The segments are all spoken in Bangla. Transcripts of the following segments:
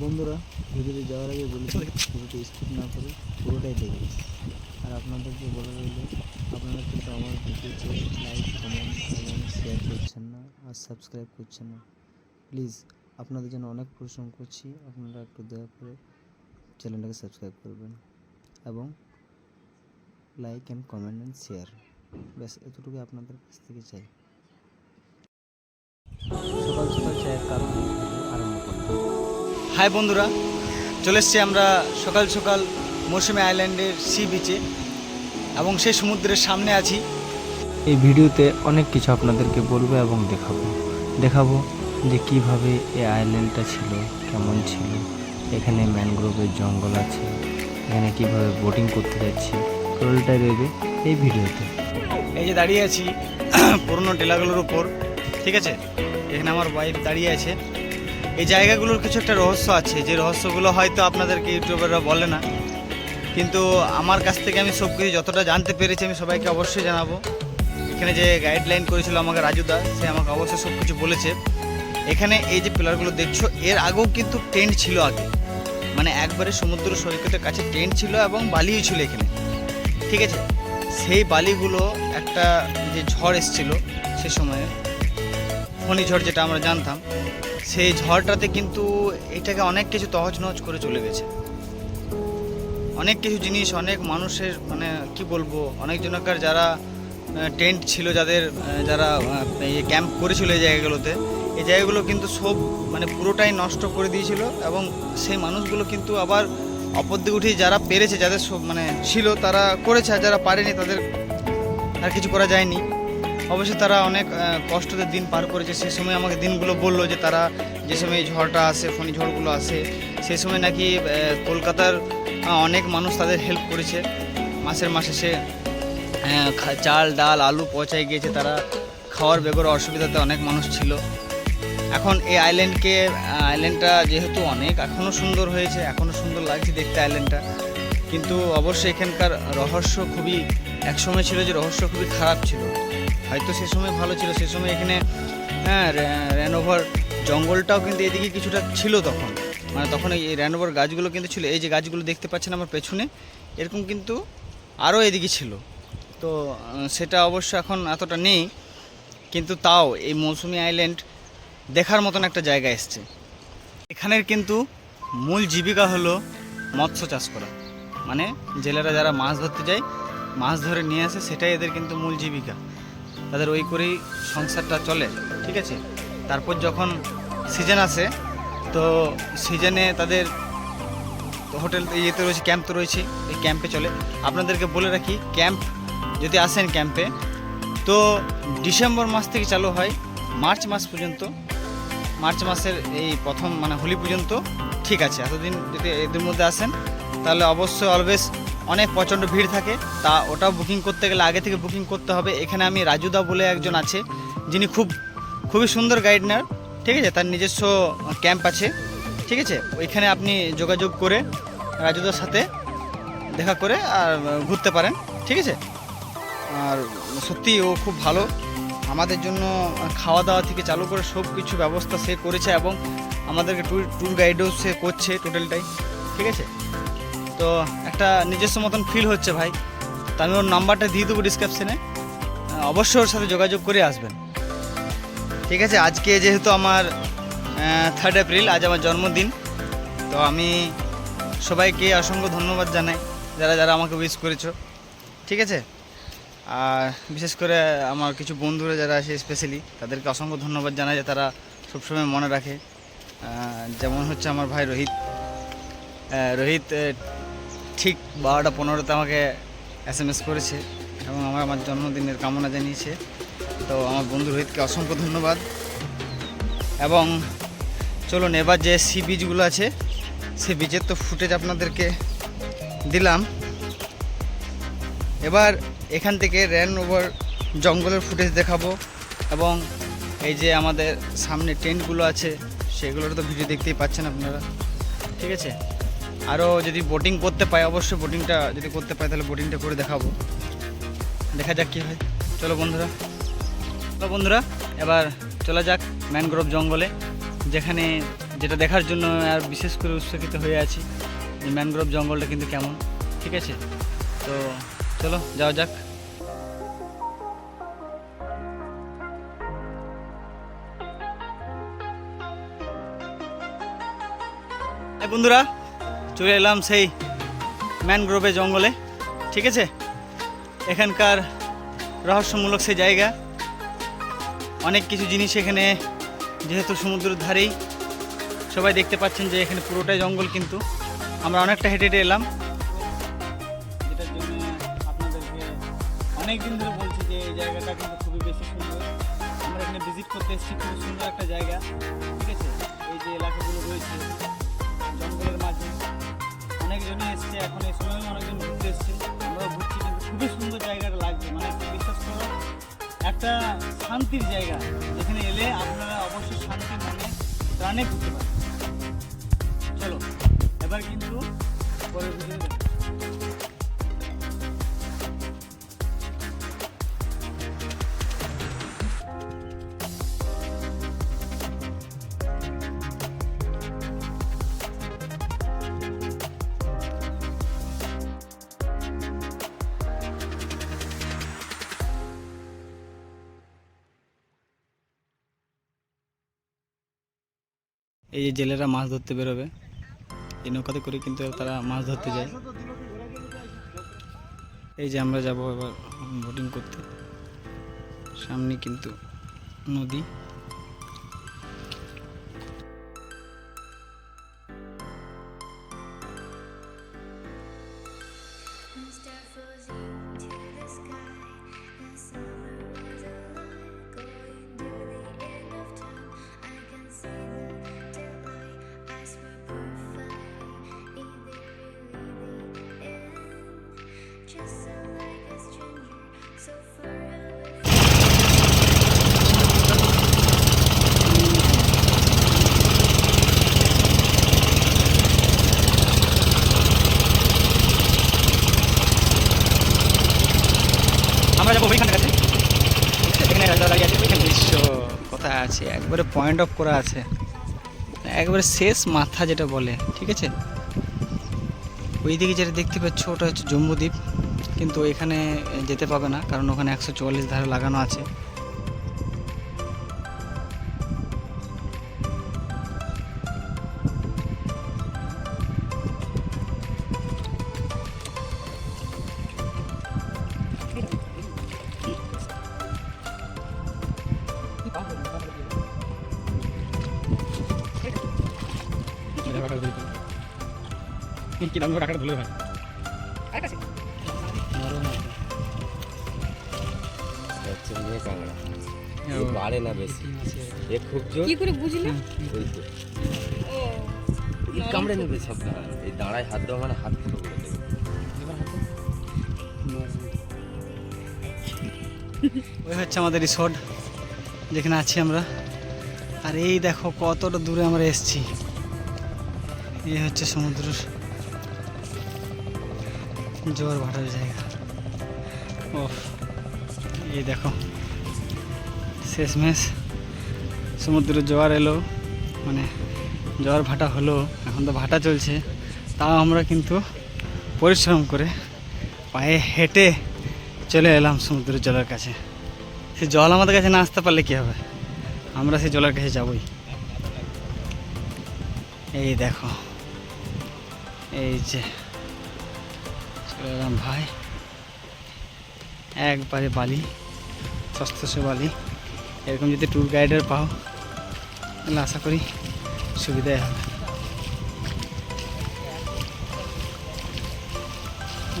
বন্ধুরা ভিডিওতে যাওয়ার আগে বলেছি ভিডিওটি স্কিপ না করে পুরোটাই দেখবে আর আপনাদেরকে বলা রইল, আপনারা কিন্তু আমার ভিডিওতে লাইক কমেন্ট এবং শেয়ার করছেন না আর সাবস্ক্রাইব করছেন না। প্লিজ আপনাদের জন্য অনেক পরিশ্রম করছি, আপনারা একটু দয়া করে চ্যানেলটাকে সাবস্ক্রাইব করবেন এবং like and comment and share ব্যাস, এতটুকুই আপনাদের কাছ থেকে চাই। সকাল সকাল চায়ের কারণে। হাই বন্ধুরা চলে এসছি আমরা সকাল সকাল মৌসুমি আইল্যান্ডের সি বিচে এবং সেই সমুদ্রের সামনে আছি। এই ভিডিওতে অনেক কিছু আপনাদেরকে বলব এবং দেখাবো। দেখাবো যে কীভাবে এই আইল্যান্ডটা ছিল কেমন ছিল এখানে ম্যানগ্রোভের জঙ্গল আছে এখানে কীভাবে বোটিং করতে যাচ্ছি টোটালটাই রইবে এই ভিডিওতে। এই যে দাঁড়িয়ে আছি পুরনো টেলাগুলোর উপর ঠিক আছে? এখানে আমার ওয়াইফ দাঁড়িয়ে আছে। এই জায়গাগুলোর কিছু একটা রহস্য আছে। যে রহস্যগুলো হয়তো আপনাদেরকে ইউটিউবাররা বলে না। কিন্তু আমার কাছ থেকে আমি সব কিছু যতটা জানতে পেরেছি, আমি সবাইকে অবশ্যই জানাব। এখানে যে গাইডলাইন করেছিল আমাকে রাজুদা সে আমাকে অবশ্যই সব কিছু বলেছে। এখানে এই যে পিলারগুলো দেখছ, এর আগেও কিন্তু টেন্ট ছিল আগে। মানে একবারে সমুদ্র সৈকতের কাছে টেন্ট ছিল এবং বালিও ছিল এখানে। ঠিক আছে? সেই বালিগুলো একটা যে ঝড় এসেছিল সে সময়ে ফণি ঝড় যেটা আমরা জানতাম সেই ঝড়টাতে কিন্তু এটাকে অনেক কিছু তহজ নহজ করে চলে গেছে। অনেক কিছু জিনিস, অনেক মানুষের মানে কি বলব, অনেক জনকার যারা টেন্ট ছিল যাদের যারা ক্যাম্প করেছিল এই জায়গাগুলোতে, এই জায়গাগুলো কিন্তু সব মানে পুরোটাই নষ্ট করে দিয়েছিল এবং সেই মানুষগুলো কিন্তু আবার অপর দিকে উঠে যারা পেরেছে, যাদের সব মানে ছিল, তারা করেছে, আর যারা পারেনি তাদের আর কিছু করা যায়নি। অবশ্যই তারা অনেক কষ্টতে দিন পার করেছে। সেই সময় আমাকে দিনগুলো বলল যে তারা যে সময় ঝড়টা আসে, ফণি ঝড়গুলো আসে সেই সময় নাকি কলকাতার অনেক মানুষ তাদের হেল্প করেছে। মাসের মাসে সে চাল, ডাল, আলু পৌঁছায় গিয়েছে তারা। খাওয়ার বেগর অসুবিধাতে অনেক মানুষ ছিল। এখন এই আইল্যান্ডকে আইল্যান্ডটা যেহেতু অনেক এখনও সুন্দর হয়েছে এখনও সুন্দর লাগছে দেখতে আইল্যান্ডটা কিন্তু অবশ্যই এখানকার রহস্য খুবই, একসময় ছিল যে রহস্য খুবই খারাপ ছিল। হয়তো সে সময় ভালো ছিল, সে সময় এখানে হ্যাঁ র্যানোভার জঙ্গলটাও কিন্তু এদিকে কিছুটা ছিল তখন। মানে তখন এই র্যানোভার গাছগুলো কিন্তু ছিল, এই যে গাছগুলো দেখতে পাচ্ছেন আমার পেছনে, এরকম কিন্তু আরও এদিকে ছিল। তো সেটা অবশ্য এখন এতটা নেই, কিন্তু তাও এই মৌসুমি আইল্যান্ড দেখার মতন একটা জায়গা এসছে। এখানের কিন্তু মূল জীবিকা হলো মৎস্য চাষ করা। মানে জেলেরা যারা মাছ ধরতে যায়, মাছ ধরে নিয়ে আসে, সেটাই এদের কিন্তু মূল জীবিকা। তাদের ওই করেই সংসারটা চলে, ঠিক আছে? তারপর যখন সিজন আসে, তো সিজনে তাদের হোটেল ইয়েতে রয়েছে ক্যাম্প তো রয়েছে, এই ক্যাম্পে চলে। আপনাদেরকে বলে রাখি ক্যাম্প যদি আসেন ক্যাম্পে তো ডিসেম্বর মাস থেকে চালু হয়, মার্চ মাস পর্যন্ত। মার্চ মাসের এই প্রথম মানে হোলি পর্যন্ত ঠিক আছে। এতদিন যদি এদের মধ্যে আসেন, তাহলে অবশ্যই অলওয়েজ অনেক প্রচণ্ড ভিড় থাকে, তা ওটাও বুকিং করতে গেলে আগে থেকে বুকিং করতে হবে। এখানে আমি রাজুদা বলে একজন আছে, যিনি খুব, খুবই সুন্দর গাইডনার ঠিক আছে? তার নিজস্ব ক্যাম্প আছে, ঠিক আছে? ওইখানে আপনি যোগাযোগ করে রাজুদার সাথে দেখা করে আর ঘুরতে পারেন, ঠিক আছে? আর সত্যি ও খুব ভালো। আমাদের জন্য খাওয়া দাওয়া থেকে চালু করে সব কিছু ব্যবস্থা সে করেছে এবং আমাদেরকে ট্যুর ট্যুর গাইডও সে করছে টোটালটাই ঠিক আছে? তো একটা নিজস্ব মতন ফিল হচ্ছে ভাই। তো আমি ওর নাম্বারটা দিয়ে দেবো ডিসক্রিপশনে অবশ্যই ওর সাথে যোগাযোগ করে আসবেন। ঠিক আছে, আজকে যেহেতু আমার থার্ড এপ্রিল আজ আমার জন্মদিন, তো আমি সবাইকে অসংখ্য ধন্যবাদ জানাই, যারা যারা আমাকে উইশ করেছ। ঠিক আছে? আর বিশেষ করে আমার কিছু বন্ধুরা যারা আছে স্পেশালি তাদেরকে অসংখ্য ধন্যবাদ জানাই যে তারা সবসময় মনে রাখে। যেমন হচ্ছে আমার ভাই রোহিত। রোহিত ঠিক বারোটা পনেরোতে আমাকে এস এম এস করেছে এবং আমার আমার জন্মদিনের কামনা জানিয়েছে। তো আমার বন্ধু রোহিতকে অসংখ্য ধন্যবাদ। এবং চলুন এবার যে সি বিচগুলো আছে সে বিচের তো ফুটেজ আপনাদেরকে দিলাম। এবার এখান থেকে র্যান ওভার জঙ্গলের ফুটেজ দেখাবো এবং এই যে আমাদের সামনে টেন্টগুলো আছে, সেগুলোর তো ভিডিও দেখতেই পাচ্ছেন আপনারা। ঠিক আছে? আরও যদি বোটিং করতে পাই, অবশ্যই বোটিংটা যদি করতে পাই, তাহলে বোটিংটা করে দেখাবো। দেখা যাক কী হয়। চলো বন্ধুরা। চলো বন্ধুরা, এবার চলা যাক ম্যানগ্রোভ জঙ্গলে, যেখানে যেটা দেখার জন্য আর বিশেষ করে উৎসাহিত হয়ে আছি, যে ম্যানগ্রোভ জঙ্গলটা কিন্তু কেমন, ঠিক আছে? তো চলো, যাওয়া যাক। বন্ধুরা চলে এলাম সেই ম্যানগ্রোভে জঙ্গলে, ঠিক আছে? এখানকার রহস্যমূলক সেই জায়গা। অনেক কিছু জিনিস এখানে, যেহেতু সমুদ্রের ধারেই, সবাই দেখতে পাচ্ছেন যে এখানে পুরোটাই জঙ্গল কিন্তু। আমরা অনেকটা হেঁটে হেঁটে এলাম। যেটার জন্য আপনাদেরকে অনেক দিন ধরে বলছি যে এই জায়গাটা কিন্তু খুবই বেশি সুন্দর। আমরা এখানে ভিজিট করতে এসেছি, খুবই সুন্দর একটা জায়গা, ঠিক আছে? এই যে এলাকাগুলো রয়েছে, জঙ্গলের মাঝে অনেকজনই এসছে, এখন এই সময় অনেকজন ঘুরতে এসছে। আমরা ঘুরছি, কিন্তু খুবই সুন্দর জায়গাটা লাগছে। মানে বিশ্বাস করো, একটা শান্তির জায়গা। যেখানে এলে আপনারা অবশ্যই শান্তি মনে প্রাণে ঘুরতে পারেন চলো, এবার কিন্তু পরের ভিডিও এই যে জেলেরা মাছ ধরতে বেরোবে, এই নৌকাতে করে কিন্তু তারা মাছ ধরতে যায়। এই যে আমরা যাব এবার বোটিং করতে। সামনে কিন্তু নদী। আমরা যাব ওইখানটার কাছে। এখানে রাজা দাঁড়িয়ে আছে ওইখানে। দৃশ্য কোথায় আছে? একবারে পয়েন্ট অফ করা আছে। একবারে শেষ মাথা যেটা বলে ঠিক আছে? ওইদিকে যেটা দেখতে পাচ্ছ ওটা হচ্ছে জম্বুদ্বীপ কিন্তু এখানে যেতে পাবে না কারণ ওখানে একশো চুয়াল্লিশ ধারা লাগানো আছে। হচ্ছে বাড়ে না বেশি। এ খুব জোর। কি করে বুঝলে? ওই তো। এই কামড়ে নেবে সব দাঁড়ায় এই দাঁড়ায় হাত দেওয়া মানে হাত ফুটো করে দেবে ওই হচ্ছে আমাদের রিসোর্ট যেখানে আছি আমরা। আর এই দেখো কতটা দূরে আমরা এসছি। এই হচ্ছে সমুদ্রের জোয়ার ভাটার জায়গা। ও এই দেখো। শেষমেশ সমুদ্রের জোয়ার এলো মানে জোয়ার ভাটা হলো, এখন তো ভাটা চলছে। তাও আমরা কিন্তু পরিশ্রম করে পায়ে হেঁটে চলে এলাম সমুদ্রের জলের কাছে। সে জল আমাদের কাছে না আসতে পারলে কী হবে? আমরা সেই জলের কাছে যাবই। এই দেখো, এই যে চলে এলাম ভাই। একবারে বালি সস্তা বালি। এরকম যদি ট্যুর গাইডার পাও, তাহলে আশা করি সুবিধাই হবে।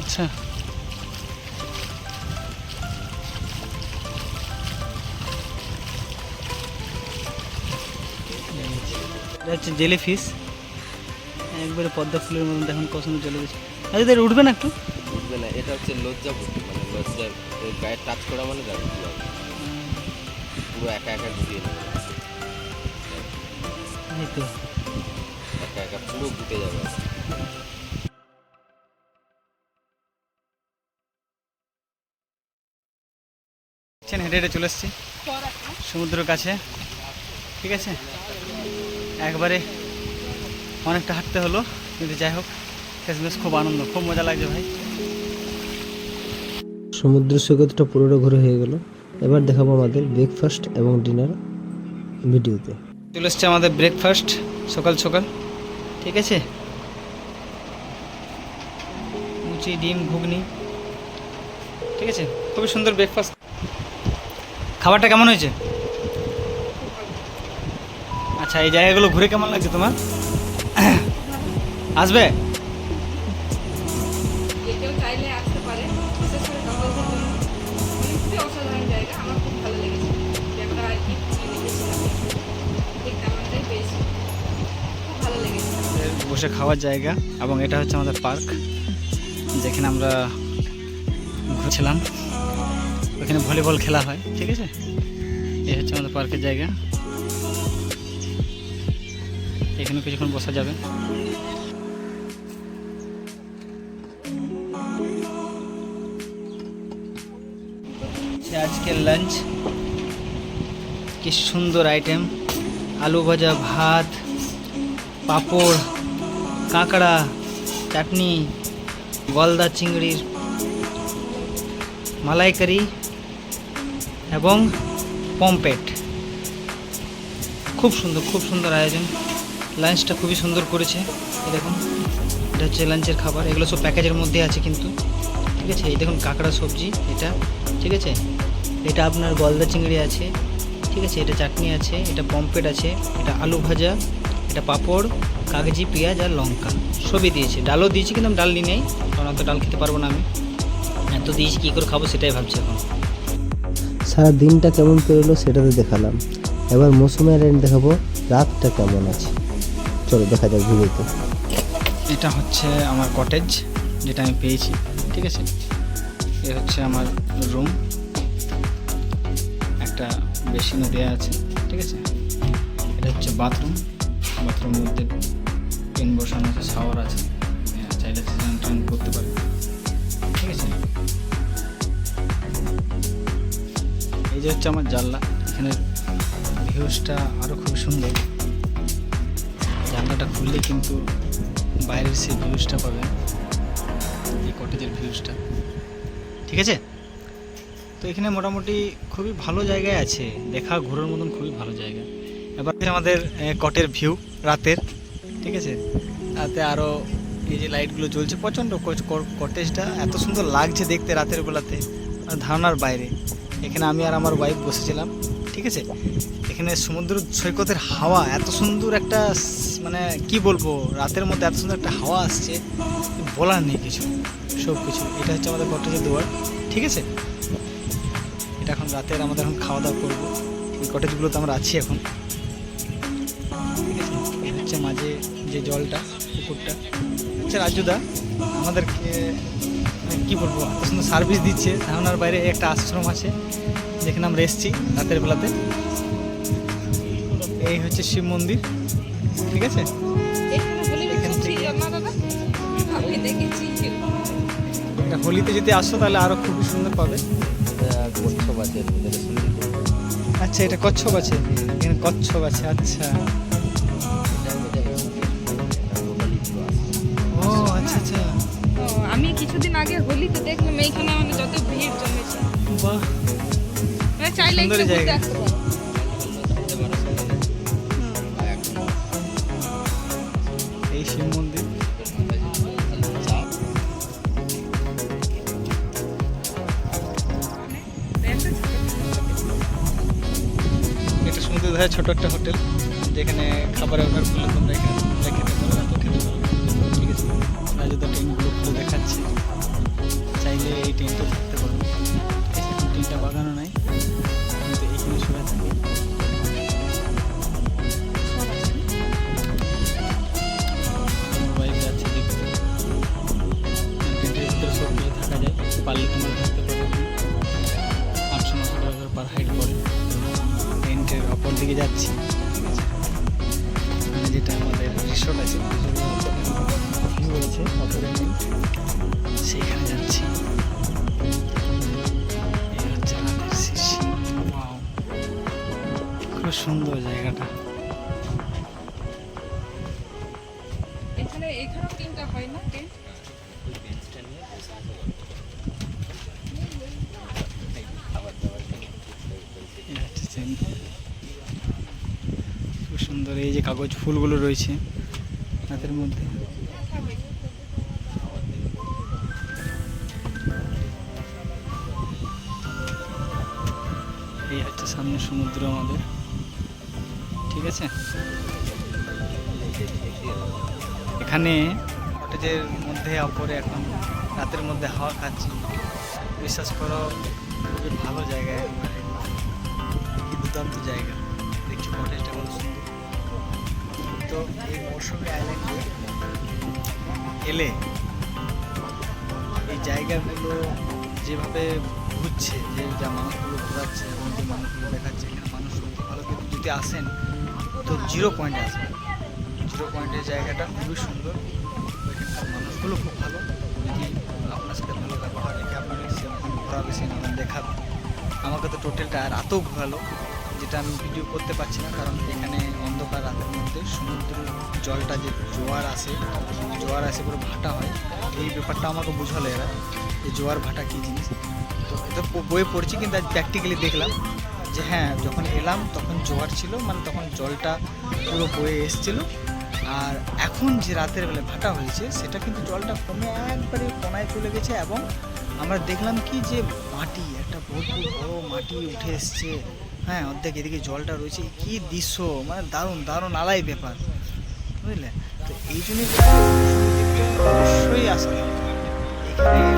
আচ্ছা। এটা হচ্ছে জেলি ফিশ একবারে পদ্মা ফুলের মতন দেখুন কসম চলে গেছে আচ্ছা তাহলে উঠবে না একটু? উঠবে না, এটা হচ্ছে লজ্জা মানে লজ্জার ওই গায়ে টাচ করা মানে যাবে পুরো একা একা ঘুরিয়ে নেবে। একা একা পুরো ঘুটে যাবে। হেঁটে হেঁটে চলে এসেছি। সমুদ্রের কাছে। ঠিক আছে? একবারে অনেকটা হাঁটতে হলো কিন্তু যাই হোক শেষমেশ খুব আনন্দ খুব মজা লাগছে ভাই। সমুদ্র সৈকতটা পুরোটা ঘুরে হয়ে গেল। এবার দেখাবো আমাদের ব্রেকফাস্ট এবং ডিনার ভিডিওতে চলে এসছে আমাদের ব্রেকফাস্ট সকাল সকাল। ঠিক আছে? লুচি ডিম, ঘুগনি। ঠিক আছে? খুবই সুন্দর ব্রেকফাস্ট খাবারটা কেমন হয়েছে? আচ্ছা এই জায়গাগুলো ঘুরে কেমন লাগছে তোমার? আসবে? বসে খাওয়ার জায়গা এবং এটা হচ্ছে আমাদের পার্ক, যেখানে আমরা ঘুরছিলাম। ওখানে ভলিবল খেলা হয়, ঠিক আছে? এই হচ্ছে আমাদের পার্কের জায়গা। এখানে কিছুক্ষণ বসা যাবে। আজকের লাঞ্চ কি সুন্দর আইটেম আলু ভাজা, ভাত, পাঁপড়। কাঁকড়া, চাটনি, গলদা চিংড়ির মালাইকারি এবং পম্পেট খুব সুন্দর খুব সুন্দর আয়োজন। লাঞ্চটা খুবই সুন্দর করেছে। দেখুন, এটা হচ্ছে লাঞ্চের খাবার। এগুলো সব প্যাকেজের মধ্যে আছে কিন্তু। ঠিক আছে? এই দেখুন, কাঁকড়া সবজি, এটা। ঠিক আছে? এটা আপনার গলদা চিংড়ি আছে। ঠিক আছে? এটা চাটনি আছে, এটা পম্পেট আছে, এটা আলু ভাজা, এটা পাঁপড় কাগজি পেঁয়াজ আর লঙ্কা। সবই দিয়েছে। ডালও দিয়েছি কিন্তু আমি ডাল নিই নেই। কারণ অত ডাল খেতে পারব না আমি। এত দিয়েছি কী করে খাব সেটাই ভাবছি এখন। সারা দিনটা কেমন পেরোলো সেটা তো দেখালাম। এবার মৌসুমের এন্ড দেখাবো রাতটা কেমন আছে। চলো দেখা যাক ভিডিওতে। এটা হচ্ছে আমার কটেজ যেটা আমি পেয়েছি ঠিক আছে? এ হচ্ছে আমার রুম একটা বেসিনও দেওয়া আছে ঠিক আছে? এটা হচ্ছে বাথরুম বাথরুমের মধ্যে পেন বসানো আছে শাওয়ার আছে। হ্যাঁ, চাইলে স্নান টান করতে পারে ঠিক আছে? এই যে হচ্ছে আমার জানলা। এখানে ভিউজটা আরও খুব সুন্দর। জানলাটা খুললে কিন্তু বাইরের সেই ভিউজটা পাবেন। এই কটেজের ভিউজটা ঠিক আছে? তো এখানে মোটামুটি খুবই ভালো জায়গায় আছে। দেখা ঘোরার মতন খুবই ভালো জায়গা। এবার আমাদের কটের ভিউ রাতের, ঠিক আছে? রাতে আরও এই যে লাইটগুলো জ্বলছে, প্রচণ্ড কটেজটা এত সুন্দর লাগছে দেখতে রাতের বেলাতে ধারণার বাইরে। এখানে আমি আর আমার ওয়াইফ বসেছিলাম, ঠিক আছে? এখানে সমুদ্র সৈকতের হাওয়া, এত সুন্দর একটা মানে কি বলব, রাতের মধ্যে এত সুন্দর একটা হাওয়া আসছে, বলার নেই কিছু, সব কিছু। এটা হচ্ছে আমাদের কটেজের দুয়ার, ঠিক আছে? এটা এখন রাতের আমাদের এখন খাওয়া দাওয়া করব। এই কটেজগুলোতে আমরা আছি এখন। হচ্ছে মাঝে যে জলটা পুকুরটা। হচ্ছে রাজুদা আমাদেরকে মানে কি বলব এত সুন্দর সার্ভিস দিচ্ছে। ধারণার বাইরে একটা আশ্রম আছে যেখানে আমরা এসেছি রাতের বেলাতে। এই হচ্ছে শিব মন্দির ঠিক আছে? হোলিতে যদি আসো তাহলে আরও খুবই সুন্দর পাবে। কচ্ছপ আছে আচ্ছা এটা কচ্ছপ আছে এখানে কচ্ছপ আছে আচ্ছা। ও আচ্ছা আমি কিছুদিন আগে হোলিতে দেখলাম এইখানে মানে যত ভিড় জমেছে। বাহ। চাইলে একটু ঘুরতে আসতে পারো। এই শিব মন্দির। এটা সমুদ্র ধারে ছোট একটা হোটেল যেখানে খাবার অর্ডার করলে তোমরা এখানে চাইলে এই টেন্টে থাকতে পারো টেন্টটা বাগানো নাই। কিন্তু এইখানে শুয়ে থাকে থাকা পারলে তোমরা থাকতে পারো আটশো নশো টাকা করে পার হাইট পড়ে। টেন্টের অপর দিকে যাচ্ছি। মানে যেটা আমাদের রিসোর্ট আছে আছে সেইখানে যাচ্ছি। এই হচ্ছে। খুব সুন্দর জায়গাটা। এখানে তিনটা হয় না। খুব সুন্দর এই যে কাগজ ফুলগুলো রয়েছে হাতের মধ্যে। সামনে সমুদ্র আমাদের। ঠিক আছে? এখানে কটেজের মধ্যে অপরে এখন রাতের মধ্যে হাওয়া খাচ্ছি। বিশ্বাস করো, খুবই ভালো জায়গা একবারে দুর্দান্ত জায়গা। দেখছি কটেজটা কত সুন্দর। তো এই মৌসুমী আইল্যান্ডে এলে এই জায়গাগুলো যেভাবে ঘুরছে যা মানুষগুলো ঘোরাচ্ছে এবং যে দেখাচ্ছে এখানে মানুষ ভালো কিন্তু যদি আসেন, তো জিরো পয়েন্টে আসবেন। জিরো পয়েন্টের জায়গাটা খুবই সুন্দর। এখানকার মানুষগুলো খুব ভালো। যদি আপনার সাথে ভালো ব্যবহার রেখে আপনাকে সেরকম ঘোরাবে সেরকম দেখাবে। আমাকে তো টোটালটা রাতও ঘোরালো যেটা আমি ভিডিও করতে পারছি না, কারণ এখানে অন্ধকার রাতের মধ্যে সমুদ্রের জলটা যে জোয়ার আসে জোয়ার আসে পুরো ভাটা হয়। এই ব্যাপারটা আমাকে বুঝালো এরা, যে জোয়ার ভাটা কী জিনিস। তো এটা বইয়ে পড়ছি, কিন্তু আজ প্র্যাকটিক্যালি দেখলাম। যে হ্যাঁ যখন এলাম তখন জোয়ার ছিল মানে তখন জলটা পুরো বয়ে এসছিল। আর এখন যে রাতের বেলা ভাটা হয়েছে, সেটা কিন্তু জলটা কমে একবারে কোনায় চলে গেছে এবং আমরা দেখলাম কি যে মাটি, একটা ভরপুর বড় মাটি উঠে এসছে। হ্যাঁ অর্ধেক এদিকে জলটা রয়েছে, কি দৃশ্য মানে দারুণ দারুণ আলাই ব্যাপার, বুঝলে? তো এই জন্য অবশ্যই আসা এখানে